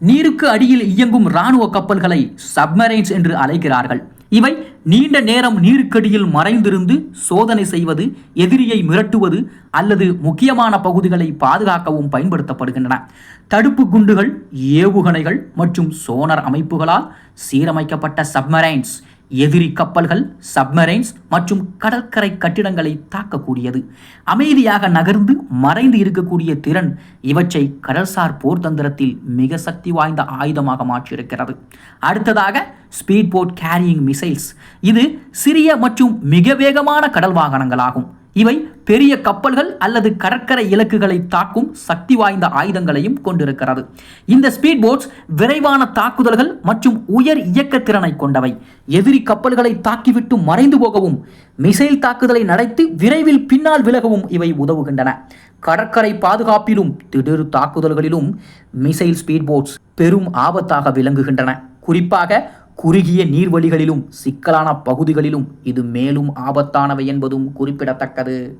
நீருக்கு அடியில் இயங்கும் இராணுவ கப்பல்களை சப்மரைன்ஸ் என்று அழைக்கிறார்கள். இவை நீண்ட நேரம் நீருக்கடியில் மறைந்திருந்து சோதனை செய்வது எதிரியை மிரட்டுவது அல்லது முக்கியமான பகுதிகளை பாதுகாக்கவும் பயன்படுத்தப்படுகின்றன. தடுப்பு குண்டுகள் ஏவுகணைகள் மற்றும் சோனர் அமைப்புகளால் சீரமைக்கப்பட்ட சப்மரைன்ஸ் எதிரி கப்பல்கள் சப்மரைன்ஸ் மற்றும் கடற்கரை கட்டிடங்களை தாக்கக்கூடியது. அமைதியாக நகர்ந்து மறைந்து இருக்கக்கூடிய திறன் இவற்றை கடல்சார் போர் தந்திரத்தில் மிக சக்தி வாய்ந்த ஆயுதமாக மாற்றியிருக்கிறது. அடுத்ததாக ஸ்பீட் போட் கேரியிங் மிசைல்ஸ் இது சிறிய மற்றும் மிக வேகமான கடல் வாகனங்களாகும். இவை பெரிய கப்பல்கள் அல்லது கடற்கரை இலக்குகளை தாக்கும் சக்தி வாய்ந்த ஆயுதங்களையும் கொண்டிருக்கிறது. இந்த ஸ்பீட் போட்ஸ் விரைவான தாக்குதல்கள் மற்றும் உயர் இயக்க திறனை கொண்டவை. எதிரி கப்பல்களை தாக்கிவிட்டு மறைந்து போகவும் மிசைல் தாக்குதலை நடத்தி விரைவில் பின்னால் விலகவும் இவை உதவுகின்றன. கடற்கரை பாதுகாப்பிலும் திடீர் தாக்குதல்களிலும் மிசைல் ஸ்பீட் போட்ஸ் பெரும் ஆபத்தாக விளங்குகின்றன. குறிப்பாக குறுகிய நீர்வழிகளிலும் சிக்கலான பகுதிகளிலும் இது மேலும் ஆபத்தானவை என்பதும் குறிப்பிடத்தக்கது.